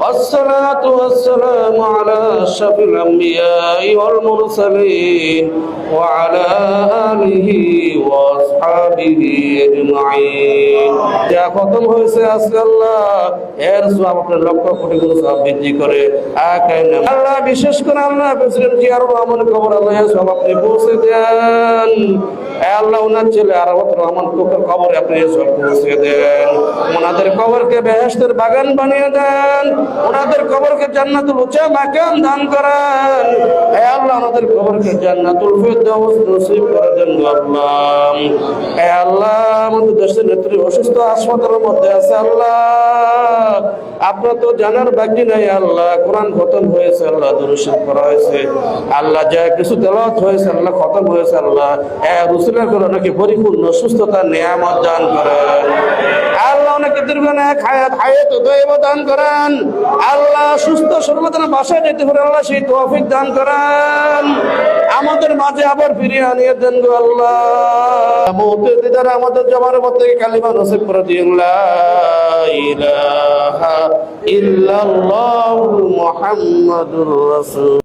الصلاة والسلام على أشرف الأنبياء والمرسلين وعلى آله وأصحابه أجمعين যা খতম হয়েছে আজকে আল্লাহ এর সব আপনার লক্ষ কোটি গুলো সব বৃদ্ধি করে আকাই নাম আল্লাহ বিশেষ করে আল্লাহ প্রেসিডেন্ট জিয়ারুর রহমান খবর আল্লাহ সব আপনি পৌঁছে দেন এ আল্লাহ ছেলে রহমান আপনি পৌঁছে দেন। ওনাদের বেহেশতের বাগান বানিয়ে দেন। ওনাদের জান্নাতুল মাকাম দান করেন। হে আল্লাহ ওনাদের জান্নাতুল ফিরদাউস নসিব করে দেন আল্লাহ। হে আল্লাহ, আমাদের দেশের নেত্রী অসুস্থ হাসপাতালের মধ্যে আছে আল্লাহ। আপনার তো জানার বাকি নাই আল্লাহ। কোরআন খতম হয়েছে আল্লাহ করা হয়েছে। আল্লাহ যা কিছু তেলাওয়াত হয়েছে, আল্লাহ খতম হয়েছে আল্লাহ। রসুলের করে নাকি পরিপূর্ণ সুস্থতা নিয়ামত দান করেন। আল্লাহ দৈব দান করেন। আল্লাহ সুস্থ সর্বদানা বাসায় যেতে পারে আল্লাহ সেই তৌফিক দান করেন। আমাদের মাঝে আবার ফিরিয়ে আনিয়ে দেন গো আল্লাহ। আমাদের জমানের মধ্যে কালিমা নসিব করে দিন ইল্লাল্লাহু মুহাম্মাদুর রাসূল